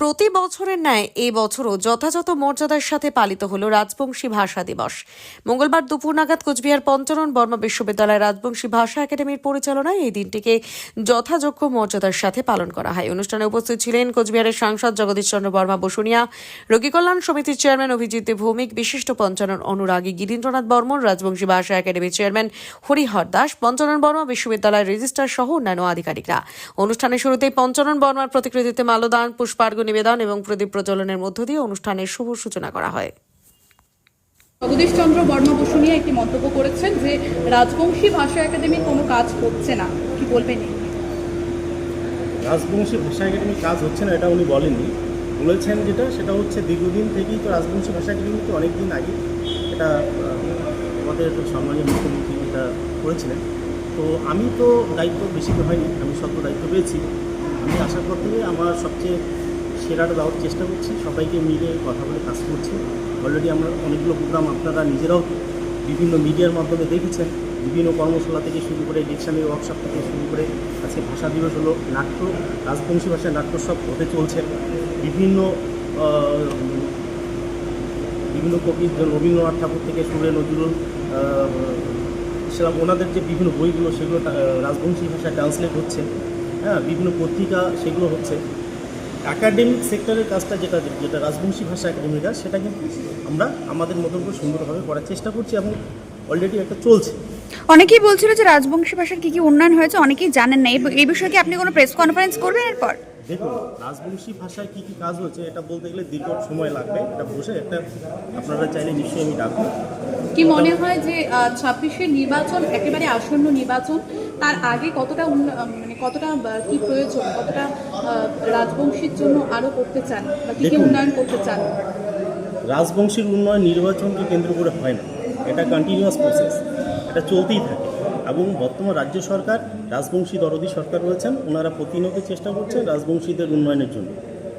প্রতি বছরের ন্যায় এই বছরও যথাযথ মর্যাদার সাথে পালিত হল রাজবংশী ভাষা দিবস। মঙ্গলবার দুপুর নাগাদ কোচবিহার পঞ্চানন বর্মা বিশ্ববিদ্যালয় রাজবংশী ভাষা একাডেমির পরিচালনায় এই দিনটিকে যথাযোগ্য মর্যাদার সাথে পালন করা হয়। অনুষ্ঠানে উপস্থিত ছিলেন কোচবিহারের সাংসদ জগদীশ চন্দ্র বর্মা বসুনিয়া, রোগী কল্যাণ সমিতির চেয়ারম্যান অভিজিৎ ভৌমিক, বিশিষ্ট পঞ্চানন অনুরাগী গিরীন্দ্রনাথ বর্মন, রাজবংশী ভাষা একাডেমির চেয়ারম্যান হরিহর দাস, পঞ্চানন বর্মা বিশ্ববিদ্যালয়ের রেজিস্ট্রার সহ অন্যান্য আধিকারিকরা। অনুষ্ঠানের শুরুতেই পঞ্চানন বর্মার প্রতিকৃতিতে মাল্যদান পুষ্পার্ঘ্য নিবেদন এবং প্রদীপ প্রজ্বলনের মধ্য দিয়ে অনুষ্ঠানের শুভ সূচনা করা হয়। জগদীশ চন্দ্র বর্মা বসুনিয়া একটি মন্তব্য করেছেন যে রাজবংশী ভাষা একাডেমি কোনো কাজ করছে না। কি বলবেন রাজবংশী ভাষা একাডেমি কাজ হচ্ছে না এটা উনি বলেননি। বলেছেন যেটা সেটা হচ্ছে দীর্ঘদিন থেকেই তো রাজবংশী ভাষা একাডেমি তো অনেক দিন আগে এটা আমাদের সম্মানীয় মুখ্যমন্ত্রী এটা করেছিলেন। তো আমি তো দায়িত্ব বেশি তো হয়নি আমি সত্য দায়িত্ব পেয়েছি। আমি আশা করতে আমার সবচেয়ে সেরাটা দেওয়ার চেষ্টা করছি। সবাইকে মিলে কথা বলে কাজ করছি। অলরেডি আমরা অনেকগুলো প্রোগ্রাম আপনারা নিজেরাও বিভিন্ন মিডিয়ার মাধ্যমে দেখেছেন। বিভিন্ন কর্মশালা থেকে শুরু করে ডিকশনারি ওয়ার্কশপ থেকে শুরু করে আজকে ভাষা দিবস হলো, নাট্য, রাজবংশী ভাষায় নাট্যোৎসব হতে চলছে। বিভিন্ন বিভিন্ন কবি রবীন্দ্রনাথ ঠাকুর থেকে সুরে নজরুল সেরকম ওনাদের যে বিভিন্ন বইগুলো, সেগুলো রাজবংশী ভাষায় ট্রান্সলেট হচ্ছে। হ্যাঁ বিভিন্ন পত্রিকা সেগুলো হচ্ছে। একাডেমিক সেক্টরের কাজটা যেটা যেটা রাজবংশী ভাষা একাডেমির কাজ সেটা কিন্তু আমরা আমাদের মতন করে সুন্দরভাবে করার চেষ্টা করছি এবং অলরেডি একটা চলছে। অনেকেই বলছিল যে রাজবংশী ভাষার কি কি উন্নয়ন হয়েছে অনেকেই জানেন না। এই- এই বিষয়ে কি আপনি কোনো প্রেস কনফারেন্স করবেন এরপর? দেখুন রাজবংশী ভাষায় কী কী কাজ হচ্ছে এটা বলতে গেলে দীর্ঘ সময় লাগবে। এটা বসে একটা আপনারা চাইলে নিশ্চয়ই আমি ডাকবো। কি মনে হয় যে ছাব্বিশের নির্বাচন একেবারে আসন্ন নির্বাচন তার আগে কতটা মানে কতটা কি প্রয়োজন কতটা রাজবংশীর জন্য আরও করতে চান বা কি কি উন্নয়ন করতে চান? রাজবংশীর উন্নয়ন নির্বাচনকে কেন্দ্র করে হয় না। এটা কন্টিনিউয়াস প্রসেস এটা চলতেই থাকে। এবং বর্তমান রাজ্য সরকার রাজবংশী দরদি সরকার রয়েছেন ওনারা প্রতিনিয়ত চেষ্টা করছেন রাজবংশীদের উন্নয়নের জন্য।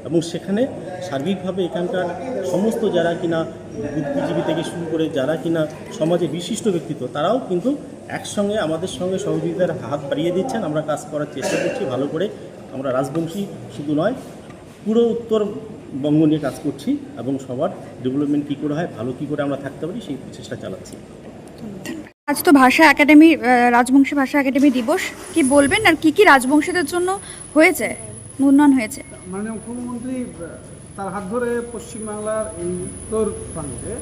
এবং সেখানে সার্বিকভাবে এখানকার সমস্ত যারা কিনা বুদ্ধিজীবী থেকে শুরু করে যারা কিনা সমাজে বিশিষ্ট ব্যক্তিত্ব তারাও কিন্তু একসঙ্গে আমাদের সঙ্গে সহযোগিতার হাত বাড়িয়ে দিচ্ছেন। আমরা কাজ করার চেষ্টা করছি ভালো করে আমরা রাজবংশী শুধু নয় পুরো উত্তরবঙ্গ নিয়ে কাজ করছি এবং সবার ডেভেলপমেন্ট কী করে হয় ভালো কী করে আমরা থাকতে পারি সেই প্রচেষ্টা চালাচ্ছি। আজ তো ভাষা একাডেমি রাজবংশী ভাষা একাডেমি দিবস। কি বলবেন আর কি কি রাজবংশীদের জন্য হয়েছে উন্নয়ন হয়েছে? মাননীয় মুখ্যমন্ত্রী তার হাত ধরে পশ্চিমবাংলার এই উত্তর প্রান্তে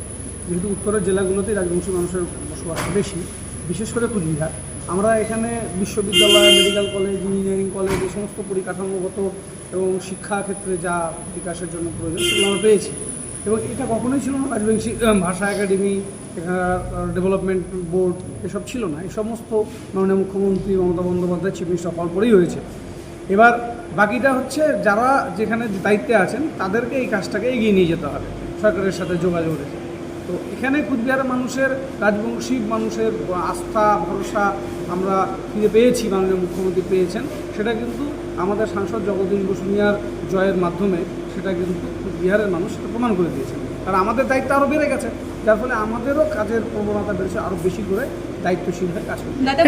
যেহেতু উত্তরের জেলাগুলোতেই রাজবংশী মানুষের বসবাস বেশি বিশেষ করে কুচবিহার। আমরা এখানে বিশ্ববিদ্যালয় মেডিকেল কলেজ ইঞ্জিনিয়ারিং কলেজ এই সমস্ত পরিকাঠামোগত এবং শিক্ষা ক্ষেত্রে যা বিকাশের জন্য প্রয়োজন সেগুলো আমরা পেয়েছি। এবং এটা কখনোই ছিল না রাজবংশী ভাষা একাডেমি ডেভেলপমেন্ট বোর্ড এসব ছিল না। এই সমস্ত মাননীয় মুখ্যমন্ত্রী মমতা বন্দ্যোপাধ্যায় চিফ মিনিস্টার হওয়ার পরেই হয়েছে। এবার বাকিটা হচ্ছে যারা যেখানে দায়িত্বে আছেন, তাদেরকে এই কাজটাকে এগিয়ে নিয়ে যেতে হবে। সরকারের সাথে যোগাযোগ রেখে। তো এখানে কুচবিহারের মানুষের, রাজবংশী মানুষের আস্থা, ভরসা আমরা ফিরে পেয়েছি, মাননীয় মুখ্যমন্ত্রী পেয়েছেন। সেটা কিন্তু আমাদের সাংসদ জগদীন বসুমিয়ার জয়ের মাধ্যমে, সেটা কিন্তু বিহারের মানুষ প্রমাণ করে দিয়েছেন। আর আমাদের দায়িত্ব আরও বেড়ে গেছে। যার ফলে আমাদেরও কাজের প্রবণতা বেড়েছে আরও বেশি করে দায়িত্বশীল হয়ে কাজ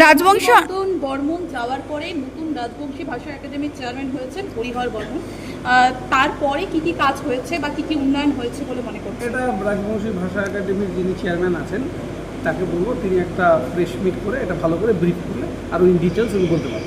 রাজবংশী- নতুন বর্মন যাওয়ার পরে নতুন রাজবংশী ভাষা একাডেমির চেয়ারম্যান হয়েছেন হরিহর বর্মন। তারপরে কি কি কাজ হয়েছে বা কি কি উন্নয়ন হয়েছে বলে মনে করছেন? এটা রাজবংশী ভাষা একাডেমির যিনি চেয়ারম্যান আছেন তাকে বলব তিনি একটা প্রেস মিট করে এটা ভালো করে ব্রিফ করলে আরও ইন ডিটেলস উনি বলতে পারবেন আপনার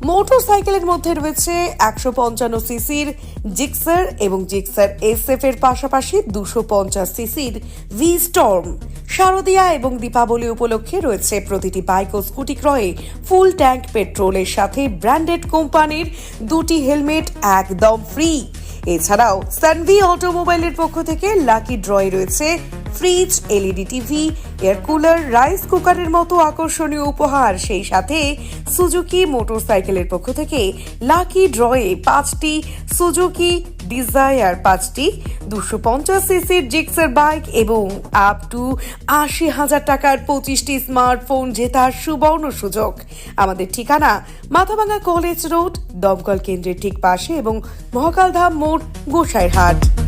মোটরসাইকেলের মধ্যে রয়েছে একশো পঞ্চান্ন সিসির জিক্সার এবং জিক্সার এসএফ এর পাশাপাশি দুশো পঞ্চাশ সিসির ভি স্টর্ম শারদিয়া এবং দীপাবলি উপলক্ষে রয়েছে প্রতিটি বাইক ও স্কুটি ক্রয়ে ফুল ট্যাঙ্ক পেট্রোলের সাথে ব্র্যান্ডেড কোম্পানির দুটি হেলমেট একদম ফ্রি এছাড়াও সানভি অটোমোবাইলের পক্ষ থেকে লাকি ড্রয়ে রয়েছে fridge LED TV air cooler rice কুকারের মতো আকর্ষণীয় উপহার। সেই সাথে সুজুকি মোটরসাইকেলের পক্ষ থেকে লাকি ড্রয়ে পাঁচটি সুজুকি ডিজায়ার পাঁচটি, দুশো পঞ্চাশ সিসির জিক্সার বাইক এবং আপ টু আশি হাজার টাকার পঁচিশটি স্মার্টফোন জেতার সুবর্ণ সুযোগ। আমাদের ঠিকানা মাথাভাঙা কলেজ রোড দমকল কেন্দ্রের ঠিক পাশে এবং মহাকালধাম মোড় গোসাইরহাট।